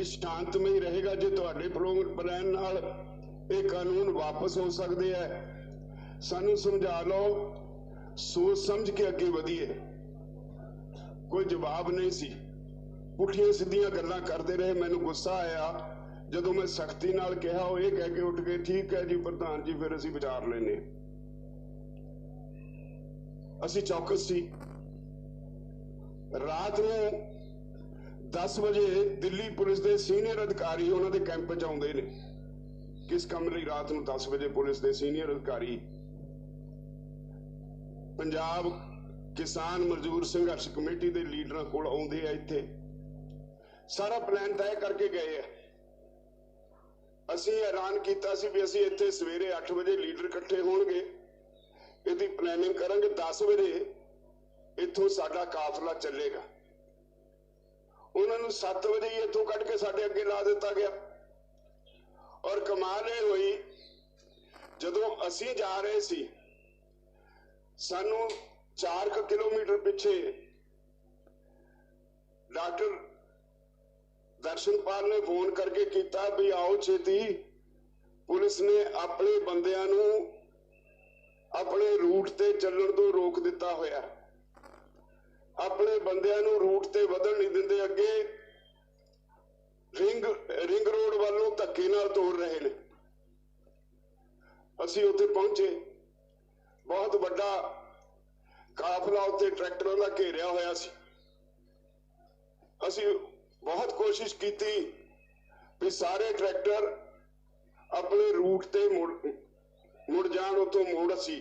ਵੀ ਸ਼ਾਂਤਮਈ ਰਹੇਗਾ ਜੇ ਤੁਹਾਡੇ ਪ੍ਰੋਗਰਾਮ ਪਲਾਨ ਨਾਲ ਇਹ ਕਾਨੂੰਨ ਵਾਪਸ ਹੋ ਸਕਦੇ ਆ। ਸਾਨੂੰ ਸਮਝਾ ਲਓ, ਸੋਚ ਸਮਝ ਕੇ ਅੱਗੇ ਵਧੀਏ। ਕੋਈ ਜਵਾਬ ਨਹੀਂ ਸੀ। ਪੁੱਠੀਆਂ ਸਿੱਧੀਆਂ ਗੱਲਾਂ ਕਰਦੇ ਰਹੇ, ਮੈਨੂੰ ਗੁੱਸਾ ਆਇਆ। ਜਦੋਂ ਮੈਂ ਸਖਤੀ ਨਾਲ ਕਿਹਾ, ਉਹ ਇਹ ਕਹਿ ਕੇ ਉੱਠ ਗਏ, ਠੀਕ ਹੈ ਜੀ ਪ੍ਰਧਾਨ ਜੀ, ਫਿਰ ਅਸੀਂ ਵਿਚਾਰ ਲੈਨੇ ਅਸੀਂ ਚੌਕਸ ਸੀ। ਰਾਤ ਨੂੰ 10 ਵਜੇ ਦਿੱਲੀ ਪੁਲਿਸ ਦੇ ਸੀਨੀਅਰ ਅਧਿਕਾਰੀ ਉਹਨਾਂ ਦੇ ਕੈਂਪ 'ਚ ਆਉਂਦੇ ਨੇ। ਕਿਸ ਕੰਮ ਲਈ ਰਾਤ ਨੂੰ 10 ਵਜੇ ਪੁਲਿਸ ਦੇ ਸੀਨੀਅਰ ਅਧਿਕਾਰੀ? ਪੰਜਾਬ ਕਿਸਾਨ ਮਜ਼ਦੂਰ ਸੰਘਰਸ਼ ਕਮੇਟੀ ਦੇ ਲੀਡਰਾਂ ਕੋਲ ਆਉਂਦੇ ਆ ਇੱਥੇ। ਸਾਰਾ ਪਲਾਨ ਤੈਅ ਕਰਕੇ ਗਏ ਆ। ਅਸੀਂ ਐਲਾਨ ਕੀਤਾ ਸੀ ਵੀ ਅਸੀਂ ਇੱਥੇ ਸਵੇਰੇ 8 ਵਜੇ ਲੀਡਰ ਇਕੱਠੇ ਹੋਣਗੇ। ਇਹਦੀ ਪਲੈਨਿੰਗ ਕਰਾਂਗੇ। 10 ਵਜੇ ਇੱਥੋਂ ਸਾਡਾ ਕਾਫਲਾ ਚੱਲੇਗਾ। ਉਹਨਾਂ ਨੂੰ 7 ਵਜੇ ਹੀ ਇੱਥੋਂ ਕੱਢ ਕੇ ਸਾਡੇ ਅੱਗੇ ਲਾ ਦਿੱਤਾ ਗਿਆ। ਔਰ ਕਮਾਲ ਇਹ ਹੋਈ, ਜਦੋਂ ਅਸੀਂ ਜਾ ਰਹੇ ਸੀ, ਸਾਨੂੰ 4 ਕਿਲੋਮੀਟਰ ਪਿੱਛੇ ਡਾਕਟਰ ਦਰਸ਼ਨਪਾਲ ਨੇ ਫੋਨ ਕਰਕੇ ਕੀਤਾ ਵੀ ਆਓ ਛੇਤੀ। ਪੁਲਿਸ ਨੇ ਆਪਣੇ ਬੰਦਿਆਂ ਨੂੰ ਆਪਣੇ ਰੂਟ ਤੇ ਚੱਲਣ ਤੋਂ ਰੋਕ ਦਿੱਤਾ ਹੋਇਆ। ਆਪਣੇ ਬੰਦਿਆਂ ਨੂੰ ਰੂਟ ਤੇ ਵਧਣ ਨਹੀਂ ਦਿੰਦੇ, ਅੱਗੇ ਰਿੰਗ ਰਿੰਗ ਰੋਡ ਵੱਲੋਂ ਧੱਕੇ ਨਾਲ ਤੋੜ ਰਹੇ ਨੇ। ਅਸੀਂ ਉੱਥੇ ਪਹੁੰਚੇ। ਬਹੁਤ ਵੱਡਾ ਕਾਫਲਾ ਉੱਥੇ ਟਰੈਕਟਰਾਂ ਦਾ ਘੇਰਿਆ ਹੋਇਆ ਸੀ। ਅਸੀਂ ਬਹੁਤ ਕੋਸ਼ਿਸ਼ ਕੀਤੀ ਵੀ ਸਾਰੇ ਟਰੈਕਟਰ ਆਪਣੇ ਰੂਟ ਤੇ ਮੁੜ ਮੁੜ ਜਾਣ ਉਤੋਂ ਮੋੜ ਅਸੀਂ।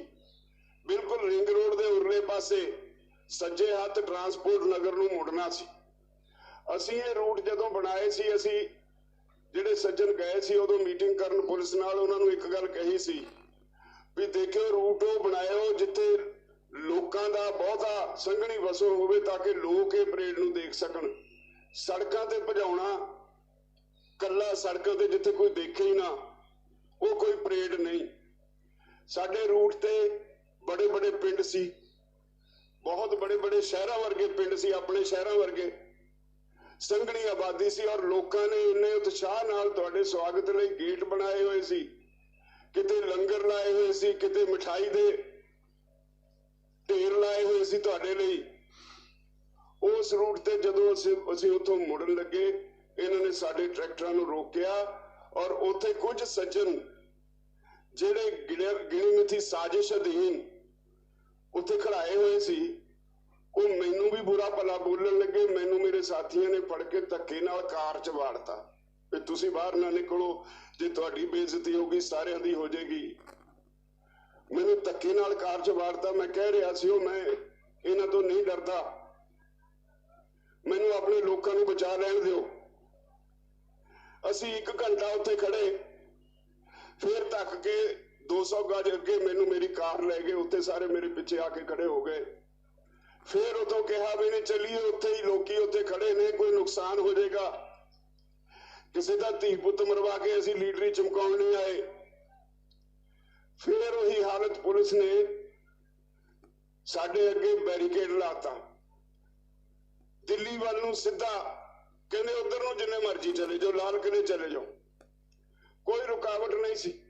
ਬਿਲਕੁਲ ਰਿੰਗ ਰੋਡ ਦੇ ਉਰਲੇ ਪਾਸੇ ਸੱਜੇ ਹੱਥ ਟਰਾਂਸਪੋਰਟ ਨਗਰ ਨੂੰ ਮੁੜਨਾ ਸੀ। ਅਸੀਂ ਇਹ ਰੂਟ ਜਦੋਂ ਬਣਾਏ ਸੀ, ਅਸੀਂ ਜਿਹੜੇ ਸੱਜਣ ਗਏ ਸੀ, ਉਦੋਂ ਮੀਟਿੰਗ ਕਰਨ ਪੁਲਿਸ ਨਾਲ ਉਹਨਾਂ ਨੂੰ ਇੱਕ ਗੱਲ ਕਹੀ ਸੀ ਵੀ ਦੇਖਿਓ ਰੂਟ ਉਹ ਬਣਾਇਓ ਜਿੱਥੇ ਲੋਕਾਂ ਦਾ ਬਹੁਤਾ ਸੰਘਣੀ ਵਸੋਂ ਹੋਵੇ ਤਾਂ ਕਿ ਲੋਕ ਇਹ ਪਰੇਡ ਨੂੰ ਦੇਖ ਸਕਣ। ਸੜਕਾਂ ਤੇ ਭਜਾਉਣਾ, ਕੱਲਾ ਸੜਕਾਂ ਤੇ ਜਿੱਥੇ ਕੋਈ ਦੇਖੇ ਹੀ ਨਾ, ਉਹ ਕੋਈ ਪਰੇਡ ਨਹੀਂ। ਸਾਡੇ ਰੂਟ ਤੇ ਬੜੇ ਬੜੇ ਪਿੰਡ ਸੀ। ਬਹੁਤ ਬੜੇ ਬੜੇ ਸ਼ਹਿਰਾਂ ਵਰਗੇ ਪਿੰਡ ਸੀ, ਆਪਣੇ ਸ਼ਹਿਰਾਂ ਵਰਗੇ। ਸੰਘਣੀ ਆਬਾਦੀ ਸੀ ਔਰ ਲੋਕਾਂ ਨੇ ਇੰਨੇ ਉਤਸ਼ਾਹ ਨਾਲ ਤੁਹਾਡੇ ਸਵਾਗਤ ਲਈ ਗੇਟ ਬਣਾਏ ਹੋਏ ਸੀ। ਕਿਤੇ ਲੰਗਰ ਲਾਏ ਹੋਏ ਸੀ, ਕਿਤੇ ਮਠਾਈ ਦੇ ਢੇਰ ਲਾਏ ਹੋਏ ਸੀ ਤੁਹਾਡੇ ਲਈ। ਉਸ ਰੂਟ ਤੇ ਜਦੋਂ ਅਸੀਂ ਅਸੀਂ ਉੱਥੋਂ ਮੁੜਨ ਲੱਗੇ, ਇਹਨਾਂ ਨੇ ਸਾਡੇ ਟਰੈਕਟਰਾਂ ਨੂੰ ਰੋਕਿਆ ਔਰ ਉੱਥੇ ਕੁਝ ਸੱਜਣ ਜਿਹੜੇ ਗਿਣਿਆ- ਗਿਣੀ ਸਾਜ਼ਿਸ਼ ਅਧੀਨ ਉੱਥੇ ਖੜਾਏ ਹੋਏ ਸੀ। ਉਹ ਮੈਨੂੰ ਵੀ ਬੁਰਾ ਭਲਾ ਬੋਲਣ ਲੱਗੇ, ਮੈਨੂੰ ਮੇਰੇ ਸਾਥੀਆਂ ਨੇ ਫੜ ਕੇ ਧੱਕੇ ਨਾਲ ਕਾਰ 'ਚ ਵਾੜਤਾ। ਵੀ ਤੁਸੀਂ ਬਾਹਰ ਨਾ ਨਿਕਲੋ, ਜੇ ਤੁਹਾਡੀ ਬੇਇੱਜ਼ਤੀ ਹੋਗੀ ਸਾਰਿਆਂ ਦੀ ਹੋ ਜਾਏਗੀ। ਮੈਨੂੰ ਧੱਕੇ ਨਾਲ ਕਾਰ 'ਚ ਵਾੜਤਾ, ਮੈਂ ਕਹਿ ਰਿਹਾ ਸੀ, ਉਹ ਮੈਂ ਇਹਨਾਂ ਤੋਂ ਨਹੀਂ ਡਰਦਾ। ਮੈਨੂੰ ਆਪਣੇ ਲੋਕਾਂ ਨੂੰ ਬਚਾ ਲੈਣ ਦਿਓ। ਅਸੀਂ ਇੱਕ ਘੰਟਾ ਉੱਥੇ ਖੜੇ। ਫਿਰ ਤੱਕ ਕੇ 200 ਗਜ ਅੱਗੇ ਮੈਨੂੰ ਮੇਰੀ ਕਾਰ ਲੈ ਗਏ, ਉੱਥੇ ਸਾਰੇ ਮੇਰੇ ਪਿੱਛੇ ਆ ਕੇ ਖੜੇ ਹੋ ਗਏ। ਫਿਰ ਉਤੋਂ ਕਿਹਾ ਵੀ ਨਹੀਂ, ਚੱਲੀਏ ਉੱਥੇ ਹੀ, ਲੋਕੀ ਉੱਥੇ ਖੜੇ ਨੇ, ਕੋਈ ਨੁਕਸਾਨ ਹੋ ਜਾਏਗਾ। ਕਿਸੇ ਦਾ ਧੀ ਪੁੱਤ ਮਰਵਾ ਕੇ ਅਸੀਂ ਲੀਡਰੀ ਚਮਕਾਉਣ ਨਹੀਂ ਆਏ। ਫਿਰ ਉਹੀ ਹਾਲਤ ਪੁਲਿਸ ਨੇ ਸਾਡੇ ਅੱਗੇ ਬੈਰੀਕੇਡ ਲਾਤਾ। ਦਿੱਲੀ ਵੱਲ ਨੂੰ ਸਿੱਧਾ ਕਹਿੰਦੇ ਉਧਰ ਨੂੰ ਜਿੰਨੇ ਮਰਜ਼ੀ ਚਲੇ ਜਾਓ, ਲਾਲ ਕਿਲੇ ਚਲੇ ਜਾਓ। ਕੋਈ ਰੁਕਾਵਟ ਨਹੀਂ ਸੀ।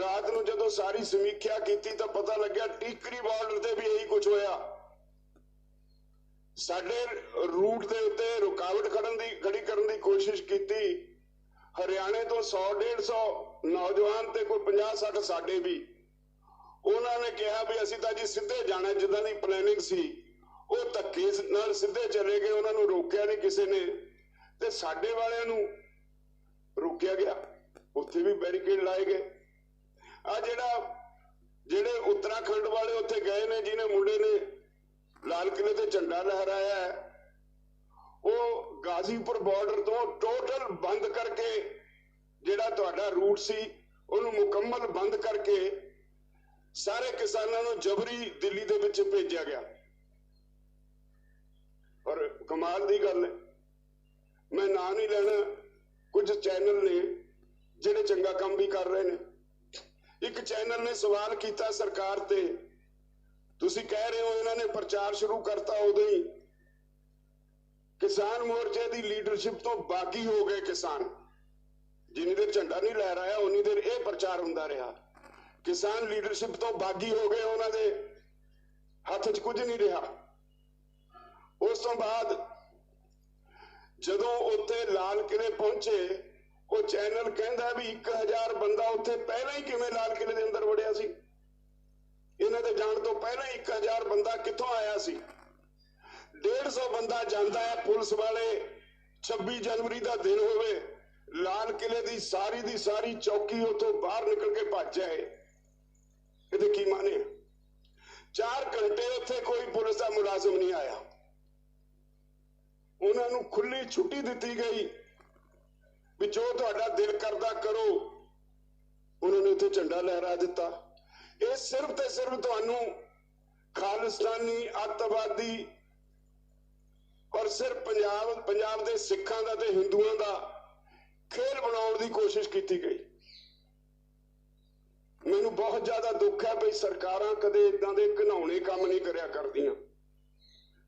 ਰਾਤ ਨੂੰ ਜਦੋਂ ਸਾਰੀ ਸਮੀਖਿਆ ਕੀਤੀ ਤਾਂ ਪਤਾ ਲੱਗਿਆ ਟੀਕਰੀ ਬਾਰਡਰ ਤੇ ਵੀ ਇਹੀ ਕੁਝ ਹੋਇਆ। ਸਾਡੇ ਰੂਟ ਦੇ ਉੱਤੇ ਰੁਕਾਵਟ ਖੜਨ ਦੀ, ਖੜੀ ਕਰਨ ਦੀ ਕੋਸ਼ਿਸ਼ ਕੀਤੀ। ਹਰਿਆਣੇ ਤੋਂ 100 150 ਨੌਜਵਾਨ ਤੇ ਕੋਈ 50 60 ਸਾਡੇ ਵੀ। ਉਹਨਾਂ ਨੇ ਕਿਹਾ ਵੀ ਅਸੀਂ ਤਾਂ ਜੀ ਸਿੱਧੇ ਜਾਣਾ, ਜਿੱਦਾਂ ਦੀ ਪਲੈਨਿੰਗ ਸੀ। ਉਹ ਧੱਕੇ ਨਾਲ ਸਿੱਧੇ ਚਲੇ ਗਏ, ਉਹਨਾਂ ਨੂੰ ਰੋਕਿਆ ਨਹੀਂ ਕਿਸੇ ਨੇ। ਤੇ ਸਾਡੇ ਵਾਲਿਆਂ ਨੂੰ ਰੋਕਿਆ ਗਿਆ। ਉੱਥੇ ਵੀ ਬੈਰੀਕੇਡ ਲਾਏ ਗਏ। ਆ ਜਿਹੜਾ, ਜਿਹੜੇ ਉੱਤਰਾਖੰਡ ਵਾਲੇ ਉੱਥੇ ਗਏ ਨੇ, ਜਿਹਨੇ ਮੁੰਡੇ ਨੇ ਲਾਲ ਕਿਲੇ ਤੇ ਝੰਡਾ ਲਹਿਰਾਇਆ ਹੈ। ਉਹ ਗਾਜ਼ੀਪੁਰ ਬਾਰਡਰ ਤੋਂ ਟੋਟਲ ਬੰਦ ਕਰਕੇ ਜਿਹੜਾ ਤੁਹਾਡਾ ਰੂਟ ਸੀ, ਉਹਨੂੰ ਮੁਕੰਮਲ ਬੰਦ ਕਰਕੇ ਸਾਰੇ ਕਿਸਾਨਾਂ ਨੂੰ ਜਬਰੀ ਦਿੱਲੀ ਦੇ ਵਿੱਚ ਭੇਜਿਆ ਗਿਆ। ਔਰ ਕਮਾਲ ਦੀ ਗੱਲ ਹੈ, ਮੈਂ ਨਾਂ ਨਹੀਂ ਲੈਣਾ, ਕੁਝ ਚੈਨਲ ਨੇ ਜਿਹੜੇ ਚੰਗਾ ਕੰਮ ਵੀ ਕਰ ਰਹੇ ਨੇ। ਇੱਕ ਚੈਨਲ ਨੇ ਸਵਾਲ ਕੀਤਾ ਸਰਕਾਰ ਤੇ ਤੁਸੀਂ ਕਹਿ ਰਹੇ ਹੋ ਇਹਨਾਂ ਨੇ ਪ੍ਰਚਾਰ ਸ਼ੁਰੂ ਕਰਤਾ ਉਦੋਂ ਹੀ। ਕਿਸਾਨ ਮੋਰਚੇ ਦੀ ਲੀਡਰਸ਼ਿਪ ਤੋਂ ਬਾਗੀ ਹੋ ਗਏ ਕਿਸਾਨ। ਜਿੰਨੀ ਦੇਰ ਝੰਡਾ ਨਹੀਂ ਲਹਿਰਾਇਆ ਰਿਹਾ ਉਨੀ ਦੇਰ ਇਹ ਪ੍ਰਚਾਰ ਹੁੰਦਾ ਰਿਹਾ। ਕਿਸਾਨ ਲੀਡਰਸ਼ਿਪ ਤੋਂ ਬਾਗੀ ਹੋ ਗਏ ਉਹਨਾਂ ਦੇ। ਹੱਥ 'ਚ ਕੁਝ ਨਹੀਂ ਰਿਹਾ। ਉਸ ਤੋਂ ਬਾਅਦ ਜਦੋਂ ਉੱਥੇ ਲਾਲ ਕਿਲੇ ਪਹੁੰਚੇ, ਉਹ ਚੈਨਲ ਕਹਿੰਦਾ ਵੀ 1000 ਬੰਦਾ ਉੱਥੇ ਪਹਿਲਾਂ ਹੀ ਕਿਵੇਂ ਲਾਲ ਕਿਲੇ ਦੇ ਅੰਦਰ ਵੜਿਆ ਸੀ। ਜਾਣ ਤੋਂ ਪਹਿਲਾਂ ਹੀ 1000 ਬੰਦਾ ਕਿੱਥੋਂ ਆਇਆ ਸੀ? 150 ਬੰਦਾ ਜਾਂਦਾ ਹੈ ਪੁਲਿਸ ਵਾਲੇ 26 ਜਨਵਰੀ ਦਾ ਦਿਨ ਹੋਵੇ, ਲਾਲ ਕਿਲੇ ਦੀ ਸਾਰੀ ਦੀ ਸਾਰੀ ਚੌਕੀ ਉੱਥੋਂ ਬਾਹਰ ਨਿਕਲ ਕੇ ਭੱਜ ਜਾਏ। ਇਹਦੇ ਕੀ ਮਾਨੇ ਆ? ਚਾਰ ਘੰਟੇ ਉੱਥੇ ਕੋਈ ਪੁਲਿਸ ਦਾ ਮੁਲਾਜ਼ਮ ਨਹੀਂ ਆਇਆ। ਉਹਨਾਂ ਨੂੰ ਖੁੱਲੀ ਛੁੱਟੀ ਦਿੱਤੀ ਗਈ ਵੀ ਜੋ ਤੁਹਾਡਾ ਦਿਲ ਕਰਦਾ ਕਰੋ। ਉਹਨਾਂ ਨੇ ਉੱਥੇ ਝੰਡਾ ਲਹਿਰਾ ਦਿੱਤਾ। ਇਹ ਸਿਰਫ ਤੇ ਸਿਰਫ ਤੁਹਾਨੂੰ ਖਾਲਿਸਤਾਨੀ ਅੱਤਵਾਦੀ ਔਰ ਸਿਰਫ ਪੰਜਾਬ ਪੰਜਾਬ ਦੇ ਸਿੱਖਾਂ ਦਾ ਤੇ ਹਿੰਦੂਆਂ ਦਾ ਖੇਲ ਬਣਾਉਣ ਦੀ ਕੋਸ਼ਿਸ਼ ਕੀਤੀ ਗਈ। ਮੈਨੂੰ ਬਹੁਤ ਜ਼ਿਆਦਾ ਦੁੱਖ ਹੈ ਵੀ ਸਰਕਾਰਾਂ ਕਦੇ ਇਦਾਂ ਦੇ ਘਨਾਉਣੇ ਕੰਮ ਨਹੀਂ ਕਰਿਆ ਕਰਦੀਆਂ।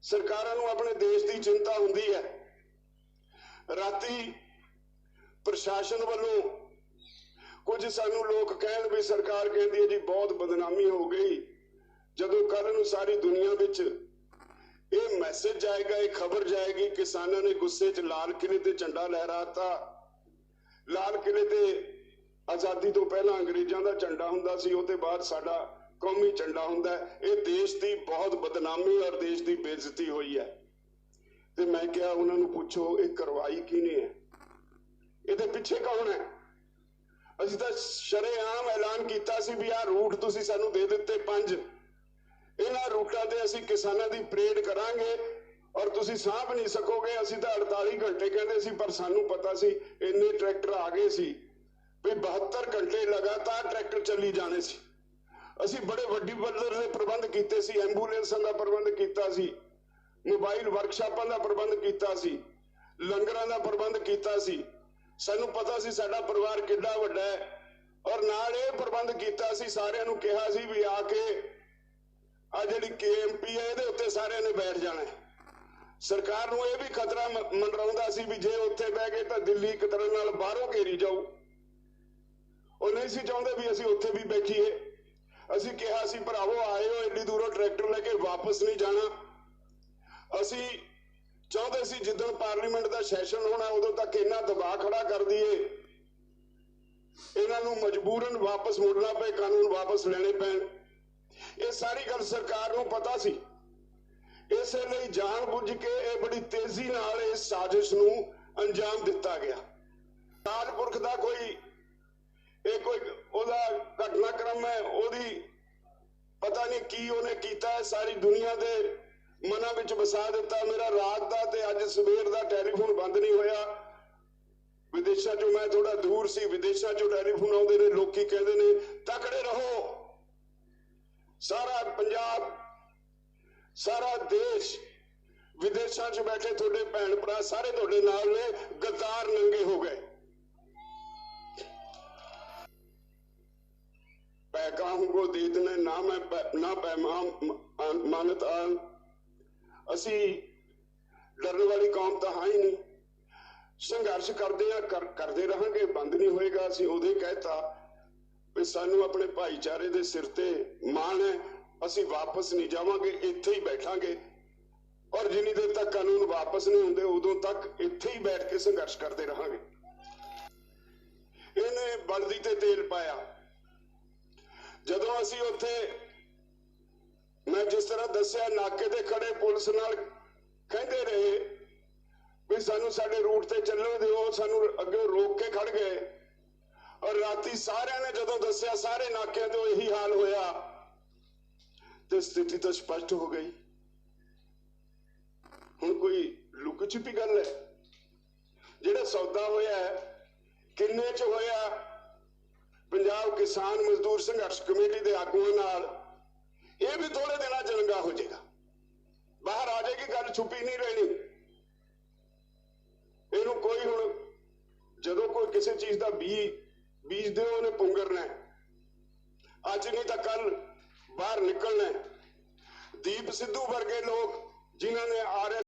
ਸਰਕਾਰਾਂ ਨੂੰ ਆਪਣੇ ਦੇਸ਼ ਦੀ ਚਿੰਤਾ ਹੁੰਦੀ ਹੈ। ਰਾਤੀ ਪ੍ਰਸ਼ਾਸਨ ਵੱਲੋਂ ਕੁਝ ਸਾਨੂੰ ਲੋਕ ਕਹਿਣ ਵੀ ਸਰਕਾਰ ਕਹਿੰਦੀ ਹੈ ਜੀ ਬਹੁਤ ਬਦਨਾਮੀ ਹੋ ਗਈ। ਜਦੋਂ ਕੱਲ ਨੂੰ ਸਾਰੀ ਦੁਨੀਆ ਵਿੱਚ ਇਹ ਮੈਸੇਜ ਜਾਏਗਾ, ਇਹ ਖਬਰ ਜਾਏਗੀ, ਕਿਸਾਨਾਂ ਨੇ ਗੁੱਸੇ 'ਚ ਲਾਲ ਕਿਲੇ ਤੇ ਝੰਡਾ ਲਹਿਰਾਤਾ। ਲਾਲ ਕਿਲੇ ਤੇ ਆਜ਼ਾਦੀ ਤੋਂ ਪਹਿਲਾਂ ਅੰਗਰੇਜ਼ਾਂ ਦਾ ਝੰਡਾ ਹੁੰਦਾ ਸੀ, ਉਹਦੇ ਬਾਅਦ ਸਾਡਾ ਕੌਮੀ ਝੰਡਾ ਹੁੰਦਾ ਇਹ ਦੇਸ਼ ਦੀ ਬਹੁਤ ਬਦਨਾਮੀ ਔਰ ਦੇਸ਼ ਦੀ ਬੇਇੱਜ਼ਤੀ ਹੋਈ ਹੈ। ਤੇ ਮੈਂ ਕਿਹਾ ਉਹਨਾਂ ਨੂੰ ਪੁੱਛੋ, ਇਹ ਕਰਵਾਈ ਕਿਹਨੇ ਹੈ? ਇਹਦੇ ਪਿੱਛੇ ਕੌਣ ਹੈ? ਅਸੀਂ ਤਾਂ ਸ਼ਰੇਆਮ ਐਲਾਨ ਕੀਤਾ ਸੀ ਵੀ ਆਹ ਰੂਟ ਤੁਸੀਂ ਸਾਨੂੰ ਦੇ ਦਿੱਤੇ ਪੰਜ। ਇਹਨਾਂ ਰੂਟਾਂ ਤੇ ਅਸੀਂ ਕਿਸਾਨਾਂ ਦੀ ਪਰੇਡ ਕਰਾਂਗੇ ਔਰ ਤੁਸੀਂ ਸਾਂਭ ਨਹੀਂ ਸਕੋਗੇ। ਅਸੀਂ ਤਾਂ 48 ਘੰਟੇ ਕਹਿੰਦੇ ਸੀ, ਪਰ ਸਾਨੂੰ ਪਤਾ ਸੀ, ਇੰਨੇ ਟਰੈਕਟਰ ਆ ਗਏ ਸੀ ਵੀ 72 ਘੰਟੇ ਲਗਾਤਾਰ ਟਰੈਕਟਰ ਚੱਲੀ ਜਾਣੇ ਸੀ। ਅਸੀਂ ਬੜੇ ਵੱਡੀ ਪੱਧਰ ਦੇ ਪ੍ਰਬੰਧ ਕੀਤੇ ਸੀ, ਐਂਬੂਲੈਂਸਾਂ ਦਾ ਪ੍ਰਬੰਧ ਕੀਤਾ ਸੀ, ਮੋਬਾਈਲ ਵਰਕਸ਼ਾਪਾਂ ਦਾ ਪ੍ਰਬੰਧ ਕੀਤਾ ਸੀ, ਲੰਗਰਾਂ ਦਾ ਪ੍ਰਬੰਧ ਕੀਤਾ ਸੀ। ਸਾਨੂੰ ਪਤਾ ਸੀ ਸਾਡਾ ਪਰਿਵਾਰ ਕਿੱਡਾ ਵੱਡਾ ਹੈ। ਔਰ ਨਾਲ ਇਹ ਪ੍ਰਬੰਧ ਕੀਤਾ ਸੀ, ਸਾਰਿਆਂ ਨੂੰ ਕਿਹਾ ਸੀ ਵੀ ਆ ਕੇ ਆ ਜਿਹੜੀ ਕੇਐਮਪੀ ਹੈ, ਇਹਦੇ ਉੱਤੇ ਸਾਰਿਆਂ ਨੇ ਬੈਠ ਜਾਣਾ ਸਰਕਾਰ ਨੂੰ ਇਹ ਵੀ ਖਤਰਾ ਮੰਡਰਾਉਂਦਾ ਸੀ ਵੀ ਜੇ ਉੱਥੇ ਬਹਿ ਗਏ ਤਾਂ ਦਿੱਲੀ ਇੱਕ ਤਰ੍ਹਾਂ ਨਾਲ ਬਾਹਰੋਂ ਘੇਰੀ ਜਾਊ। ਉਹ ਨਹੀਂ ਸੀ ਚਾਹੁੰਦੇ ਵੀ ਅਸੀਂ ਉੱਥੇ ਵੀ ਬੈਠੀਏ। ਅਸੀਂ ਕਿਹਾ ਸੀ, ਭਰਾਵੋ, ਆਏ ਹੋ, ਏਡੀ ਦੂਰੋਂ ਟਰੈਕਟਰ ਲੈ ਕੇ ਵਾਪਸ ਨਹੀਂ ਜਾਣਾ। ਅਸੀਂ ਚਾਹੁੰਦੇ ਸੀ ਜਿੱਦਣ ਪਾਰਲੀਮੈਂਟ ਦਾ ਸੈਸ਼ਨ ਹੋਣਾ, ਉਦੋਂ ਤੱਕ ਇੰਨਾ ਦਬਾਅ ਖੜਾ ਕਰ ਦਈਏ। ਇਹਨਾਂ ਨੂੰ ਮਜਬੂਰਨ ਵਾਪਸ ਮੁੜਨਾ ਪਏ, ਕਾਨੂੰਨ ਵਾਪਸ ਲੈਣੇ ਪੈਣ। ਇਹ ਸਾਰੀ ਗੱਲ ਸਰਕਾਰ ਨੂੰ ਪਤਾ ਸੀ। ਇਸੇ ਲਈ ਜਾਣਬੁੱਝ ਕੇ ਇਹ ਬੜੀ ਤੇਜ਼ੀ ਨਾਲ ਇਸ ਸਾਜ਼ਿਸ਼ ਨੂੰ ਅੰਜਾਮ ਦਿੱਤਾ ਗਿਆ। ਤਾਜਪੁਰਖ ਦਾ ਕੋਈ, ਇਹ ਕੋਈ ਉਹਦਾ ਘਟਨਾਕ੍ਰਮ ਹੈ, ਉਹਦੀ ਪਤਾ ਨਹੀਂ ਕੀ ਉਹਨੇ ਕੀਤਾ ਹੈ, ਸਾਰੀ ਦੁਨੀਆ ਦੇ ਮਨਾਂ ਵਿੱਚ ਵਸਾ ਦਿੱਤਾ ਮੇਰਾ ਰਾਤ ਦਾ ਤੇ ਅੱਜ ਸਵੇਰ ਦਾ ਟੈਲੀਫੋਨ ਬੰਦ ਨਹੀਂ ਹੋਇਆ ਵਿਦੇਸ਼ਾਂ 'ਚੋਂ ਮੈਂ ਥੋੜਾ ਦੂਰ ਸੀ ਵਿਦੇਸ਼ਾਂ 'ਚੋਂ ਟੈਲੀਫੋਨ ਆਉਂਦੇ ਨੇ ਲੋਕੀ ਕਹਿੰਦੇ ਨੇ ਤਕੜੇ ਰਹੋ ਸਾਰਾ ਪੰਜਾਬ ਸਾਰਾ ਦੇਸ਼ ਵਿਦੇਸ਼ਾਂ 'ਚ ਬੈਠੇ ਤੁਹਾਡੇ ਭੈਣ ਭਰਾ ਸਾਰੇ ਤੁਹਾਡੇ ਨਾਲ ਨੇ ਗੱਦਾਰ ਨੰਗੇ ਹੋ ਗਏ पैगाम को दे देना ना मैं पै- ना पैमाम मानत आन ਅਸੀਂ ਡਰਨ ਵਾਲੀ ਕੌਮ ਤਾਂ ਹਾਂ ਹੀ ਨਹੀਂ। ਸੰਘਰਸ਼ ਕਰਦੇ ਆ ਕਰਦੇ ਰਹਾਂਗੇ, ਬੰਦ ਨਹੀਂ ਹੋਏਗਾ। ਅਸੀਂ ਉਹਦੇ ਕਹਿਤਾ ਵੀ ਸਾਨੂੰ ਆਪਣੇ ਭਾਈਚਾਰੇ ਦੇ ਸਿਰ ਤੇ ਮਾਣ ਹੈ, ਅਸੀਂ ਵਾਪਸ ਨਹੀਂ ਜਾਵਾਂਗੇ, ਇੱਥੇ ਹੀ ਬੈਠਾਂਗੇ। ਔਰ ਜਿੰਨੀ ਦੇਰ ਤੱਕ ਕਾਨੂੰਨ ਵਾਪਸ ਨਹੀਂ ਹੁੰਦੇ, ਉਦੋਂ ਤੱਕ ਇੱਥੇ ਹੀ ਬੈਠ ਕੇ ਸੰਘਰਸ਼ ਕਰਦੇ ਰਹਾਂਗੇ। ਇਹਨੇ ਬਲਦੀ ਤੇ ਤੇਲ ਪਾਇਆ। ਜਦੋਂ ਅਸੀਂ ਉੱਥੇ ਮੈਂ ਜਿਸ ਤਰ੍ਹਾਂ ਦੱਸਿਆ, ਨਾਕੇ ਤੇ ਖੜੇ ਪੁਲਿਸ ਨਾਲ ਕਹਿੰਦੇ ਰਹੇ ਵੀ ਸਾਨੂੰ ਸਾਡੇ ਰੂਟ ਤੇ ਚੱਲਣ ਦਿਓ, ਸਾਨੂੰ ਅੱਗੇ ਰੋਕ ਕੇ ਖੜ ਗਏ। ਔਰ ਰਾਤੀ ਸਾਰਿਆਂ ਨੇ ਜਦੋਂ ਦੱਸਿਆ, ਸਾਰੇ ਨਾਕਿਆਂ ਤੇ ਇਹੀ ਹਾਲ ਹੋਇਆ, ਤੇ ਸਥਿਤੀ ਤਾਂ ਸਪਸ਼ਟ ਹੋ ਗਈ। ਹੁਣ ਕੋਈ ਲੁਕ ਛਿਪੀ ਗੱਲ ਹੈ? ਜਿਹੜਾ ਸੌਦਾ ਹੋਇਆ ਕਿੰਨੇ ਚ ਹੋਇਆ? ਪੰਜਾਬ ਕਿਸਾਨ ਮਜ਼ਦੂਰ ਸੰਘਰਸ਼ ਕਮੇਟੀ ਦੇ ਆਗੂਆਂ ਨਾਲ ਇਹ ਵੀ ਥੋੜੇ ਦਿਨਾਂ ਚ ਲੰਗਾ ਹੋ ਜਾਏਗਾ। ਬਾਹਰ ਆ ਜਾਏਗੀ, ਗੱਲ ਛੁਪੀ ਨਹੀਂ ਰਹਿਣੀ। ਇਹਨੂੰ ਕੋਈ ਹੁਣ ਜਦੋਂ ਕੋਈ ਕਿਸੇ ਚੀਜ਼ ਦਾ ਬੀ ਬੀਜਦੇ ਹੋ ਉਹਨੇ ਪੁੰਗਰਨਾ ਅੱਜ ਨਹੀਂ ਤਾਂ ਕੱਲ ਬਾਹਰ ਨਿਕਲਣਾ ਦੀਪ ਸਿੱਧੂ ਵਰਗੇ ਲੋਕ ਜਿਨ੍ਹਾਂ ਨੇ ਆਰ